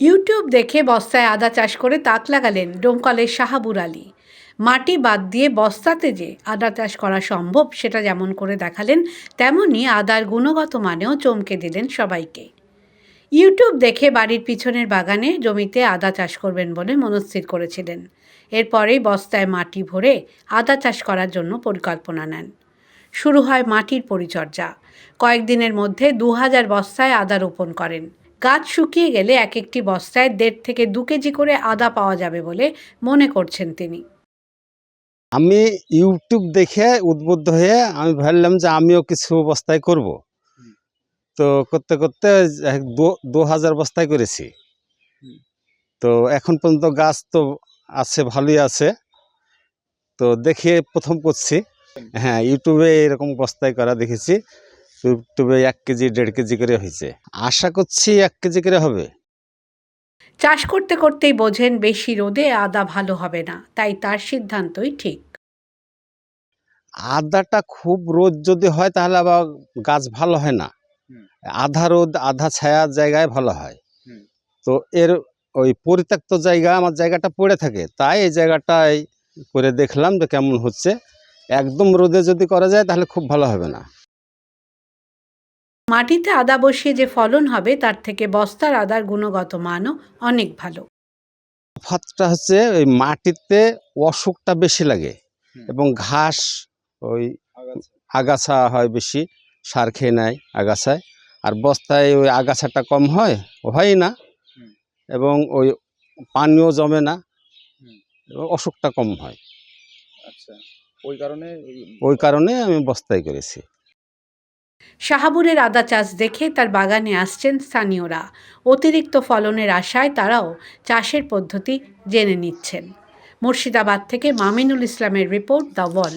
YouTube দেখে বস্তায় আদা চাষ করে তাক লাগালেন ডোমকলের শাহাবুর আলী। মাটি বাদ দিয়ে বস্তাতে যে আদা চাষ করা সম্ভব, সেটা যেমন করে দেখালেন, তেমনি আদার গুণগত মানেও চমকে দিলেন সবাইকে। ইউটিউব দেখে বাড়ির পিছনের বাগানে জমিতে আদা চাষ করবেন বলে মনস্থির করেছিলেন। এরপরেই বস্তায় মাটি ভরে আদা চাষ করার জন্য পরিকল্পনা নেন। শুরু হয় মাটির পরিচর্যা। কয়েকদিনের মধ্যে দু হাজার বস্তায় আদা রোপণ করেন। গাছ শুকিয়ে গেলে এক একটি বস্তায় দেড় থেকে দু কেজি করে আদা পাওয়া যাবে বলে মনে করছেন তিনি। আমি ইউটিউব দেখে উদ্বুদ্ধ হয়ে আমি ভাবলাম যে আমিও কিছু বস্তায় করব। তো করতে করতে দু হাজার বস্তায় করেছি। তো এখন পর্যন্ত গাছ তো আছে, ভালোই আছে। তো দেখে প্রথম করছি। হ্যাঁ ইউটিউবে এরকম বস্তায় করা দেখেছি। ইউটিউবে এক কেজি দেড় কেজি করে হয়েছে আশা করছি এক কেজি করে হবে। চাষ করতে করতেই বোঝেন বেশি রোদে আদা ভালো হবে না তাই তার সিদ্ধান্তই ঠিক। আদাটা খুব রোদ যদি হয় তাহলে আবার গাছ ভালো হয় না। আধা রোদ আধা ছায়ার জায়গায় ভালো হয়। তো এর ওই পরিত্যক্ত জায়গা আমার জায়গাটা পড়ে থাকে তাই এই জায়গাটায় করে দেখলাম যে কেমন হচ্ছে। একদম রোদে যদি করা যায় তাহলে খুব ভালো হবে না। মাটিতে আদা বসিয়ে যে ফলন হবে তার থেকে বস্তার আদার গুণগত মানও অনেক ভালো। তফাৎটা হচ্ছে ওই মাটিতে অসুখটা বেশি লাগে এবং ঘাস ওই আগাছা হয় বেশি সার খেয়ে নেয় আগাছায়। আর বস্তায় ওই আগাছাটা কম হয় হয় না। এবং ওই পানিও জমে না। এবং অসুখটা কম হয়। আচ্ছা। ওই কারণে? ওই কারণে আমি বস্তায় করেছি। শাহাবুরের আদা চাষ দেখে তার বাগানে আসছেন স্থানীয়রা। অতিরিক্ত ফলনের আশায় তারাও চাষের পদ্ধতি জেনে নিচ্ছেন। মুর্শিদাবাদ থেকে মামিনুল ইসলামের রিপোর্ট দ্য ওয়াল